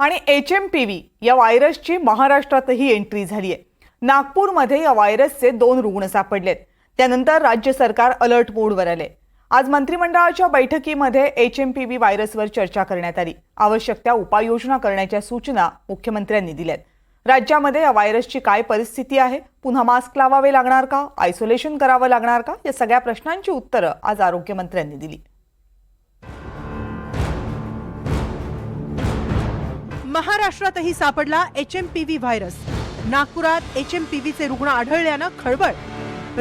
आणि H M P V या व्हायरसची महाराष्ट्रातही एंट्री झाली आहे नागपूरमध्ये या व्हायरसचे दोन रुग्ण सापडलेत. त्यानंतर राज्य सरकार अलर्ट मोडवर आले आज मंत्रिमंडळाच्या बैठकीमध्ये एच एम पी व्ही व्हायरसवर चर्चा करण्यात आली. आवश्यक त्या उपाययोजना करण्याच्या सूचना मुख्यमंत्र्यांनी दिल्यात. राज्यामध्ये या व्हायरसची काय परिस्थिती आहे? पुन्हा मास्क लावावे लागणार का? आयसोलेशन करावं लागणार का? या सगळ्या प्रश्नांची उत्तरं आज आरोग्यमंत्र्यांनी दिली. महाराष्ट्रातही सापडला H M P V virus नागपुरात एच एम पी व्हीचे रुग्ण आढळल्यानं खळबळ.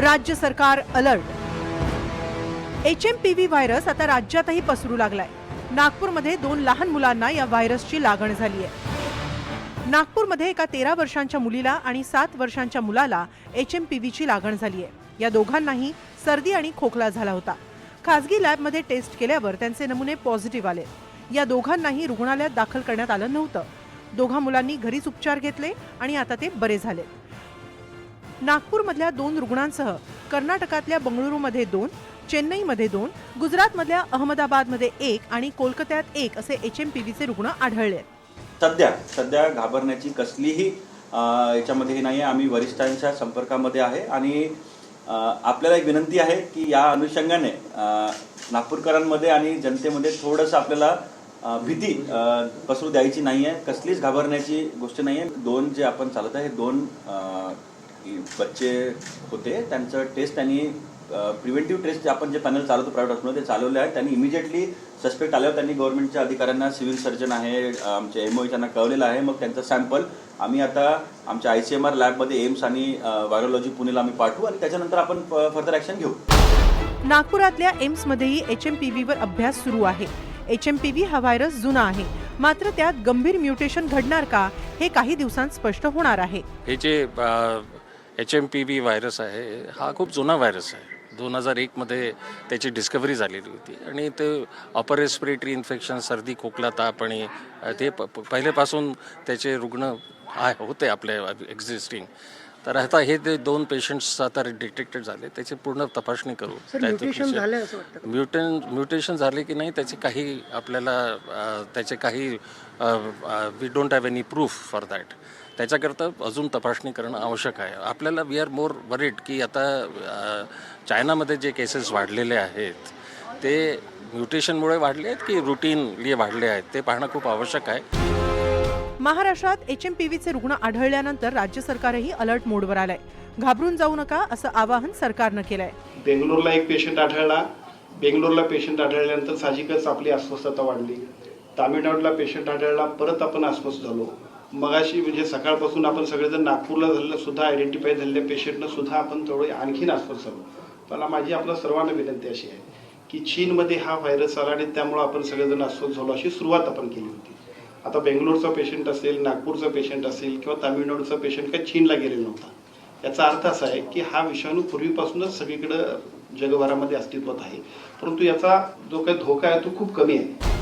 राज्य सरकार alert H M P V virus आता राज्यातही पसरू लागलाय. नागपूरमध्ये दोन लहान मुलांना या व्हायरसची लागण झाली आहे नागपूरमध्ये एका तेरा वर्षांच्या मुलीला आणि सात वर्षांच्या मुलाला एच एम पी व्हीची लागण झाली आहे या दोघांनाही सर्दी आणि खोकला झाला होता. खासगी लॅबमध्ये टेस्ट केल्यावर त्यांचे नमुने पॉझिटिव्ह आले. या दोघांनाही रुग्णालयात दाखल करण्यात आलं नव्हतं. दोघा मुलांनी घरीच उपचार घेतले आणि आता ते बरे झाले. नागपूरमधल्या दोन रुग्णांसह कर्नाटकातल्या बंगळुरूमध्ये दोन चेन्नईमध्ये दोन गुजरातमधल्या अहमदाबादमध्ये एक आणि कोलकात्यात एक असे एच एम पी व्हीचे रुग्ण आढळले. सध्या सध्या घाबरण्याची कसलीही याच्यामध्ये नाही आहे आम्ही वरिष्ठांच्या संपर्कामध्ये आहे आणि आपल्याला एक विनंती आहे की या अनुषंगाने नागपूरकरांमध्ये आणि जनतेमध्ये थोडंसं आपल्याला भीती पसरू द्यायची नाही आहे कसलीच घाबरण्याची गोष्ट नाही आहे दोन जे आपण चालत आहे हे दोन बच्चे होते त्यांचं टेस्ट त्यांनी प्रिव्हेंटिव्ह टेस्ट जे आपण जे पॅनल चालवतो प्रायव्हेट हॉस्पिटल ते चालवले आहे त्यांनी इमिजिएटली सस्पेक्ट आल्यावर त्यांनी गव्हर्नमेंटच्या अधिकाऱ्यांना सिव्हिल सर्जन आहे आमचे एमओ त्यांना कळवलेलं आहे. मग त्यांचं सॅम्पल आम्ही आता आमच्या आय सी एम आर लॅबमध्ये एम्स आणि व्हायरोलॉजी पुणेला आम्ही पाठवू आणि त्याच्यानंतर आपण फर्दर ॲक्शन घेऊ. नागपुरातल्या एम्समध्येही एच एम पी व्हीवर अभ्यास सुरू आहे. एच एम पी व्ही हा व्हायरस जुना आहे. मात्र त्यात गंभीर म्युटेशन घडणार का हे काही दिवसांत स्पष्ट होणार आहे. हे जे H M P V virus आहे हा खूप जुना व्हायरस आहे. दोन हजार एकमध्ये त्याची डिस्कवरी झालेली होती. आणि ते अपर रेस्पिरेटरी इन्फेक्शन सर्दी खोकला ताप आणि ते प प- पहिल्यापासून त्याचे रुग्ण होते आपल्या एक्झिस्टिंग तर आता हे ते दोन पेशंट्स आता डिटेक्टेड झाले त्याची पूर्ण तपासणी करू. म्युटन म्युटेशन झाले की नाही त्याचे काही आपल्याला त्याचे काही we don't have any proof for that त्याच्याकरता अजून तपासणी करणं आवश्यक आहे. आपल्याला वी आर मोर वरिड की आता चायनामध्ये जे केसेस वाढलेले आहेत ते म्युटेशनमुळे वाढले आहेत की रुटीनली वाढले आहेत ते पाहणं खूप आवश्यक आहे. महाराष्ट्रात एच एम पी व्हीचे रुग्ण आढळल्यानंतर राज्य सरकारही अलर्ट मोडवर आलंय. घाबरून जाऊ नका असं आवाहन सरकारनं केलंय. बेंगलोरला एक पेशंट आढळला. बेंगलोरला पेशंट आढळल्यानंतर साहजिकच आपली अस्वस्थता वाढली. तामिळनाडूला पेशंट आढळला. परत आपण अस्वस्थ झालो. मगाशी म्हणजे सकाळपासून आपण सगळेजण नागपूरला झालेलं सुद्धा आयडेंटिफाय झालेल्या पेशंटनं सुद्धा आपण थोडं आणखीन अस्वस्थ झालो. मला माझी आपल्या सर्वांना विनंती अशी आहे की चीनमध्ये हा व्हायरस आला आणि त्यामुळं आपण सगळेजण अस्वस्थ झालो अशी सुरुवात आपण केली होती. आता बेंगलोरचा पेशंट असेल नागपूरचा पेशंट असेल किंवा तामिळनाडूचा पेशंट काही चीनला गेलेला नव्हता. याचा अर्थ असा आहे की हा विषाणू पूर्वीपासूनच सगळीकडं जगभरामध्ये अस्तित्वात आहे. परंतु याचा जो काही धोका आहे तो खूप कमी आहे.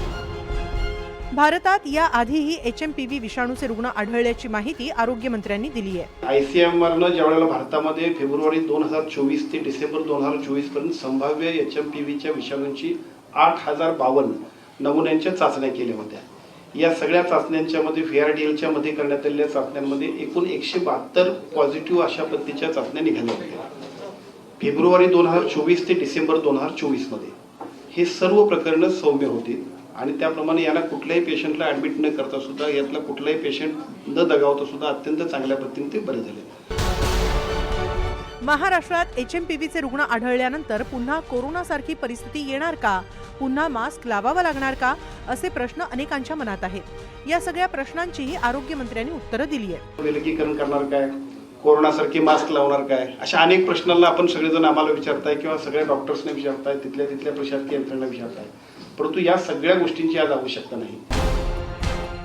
भारतात या आधीही एच एम पी व्ही विषाणूचे रुग्ण आढळल्याची माहिती आरोग्यमंत्र्यांनी दिली आहे. आय सी एम आरनं ज्यावेळेला भारतामध्ये फेब्रुवारी दोन हजार चोवीस ते डिसेंबर दोन हजार चोवीसपर्यंत संभाव्य एच एम पी व्हीच्या विषाणूंची आठ हजार बावन्न नमुन्यांच्या चाचण्या केल्या होत्या. या सगळ्या चाचण्यांच्या मध्ये व्ही आर डी एलच्या मध्ये करण्यात आलेल्या चाचण्यांमध्ये एकूण एकशे बहात्तर पॉझिटिव्ह अशा पद्धतीच्या चाचण्या निघाल्या होत्या. फेब्रुवारी दोन हजार चोवीस ते डिसेंबर दोन हजार चोवीसमध्ये. हे सर्व प्रकरणं सौम्य होती आणि त्याप्रमाणे यांना कुठल्याही पेशंटला ऍडमिट न करता सुद्धा यातला कुठलाही पेशंट न दगावता सुद्धा अत्यंत चांगल्या पद्धतीने ते बरे झाले. महाराष्ट्रात एच एम पी व्हीचे रुग्ण आढळल्यानंतर पुन्हा कोरोनासारखी परिस्थिती येणार का? पुन्हा मास्क लावावा लागणार का? असे प्रश्न अनेकांच्या मनात आहेत. या सगळ्या प्रश्नांचीही आरोग्यमंत्र्यांनी उत्तरं दिली आहेत. विलगीकरण करणार काय? कोरोनासारखी मास्क लावणार काय? अशा अनेक प्रश्नांना आपण सगळेजण आम्हाला विचारताय किंवा सगळ्या डॉक्टर्सने विचारताय तिथल्या तिथल्या प्रशासकीय यंत्रणा विचारताय. परंतु या सगळ्या गोष्टींची आज आवश्यकता नाही.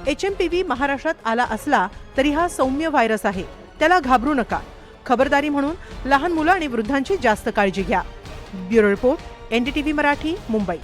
एच एम पी व्ही महाराष्ट्रात आला असला तरी हा सौम्य व्हायरस आहे. त्याला घाबरू नका. खबरदारी म्हणून लहान मुलं आणि वृद्धांची जास्त काळजी घ्या. Bureau report NDTV Marathi Mumbai.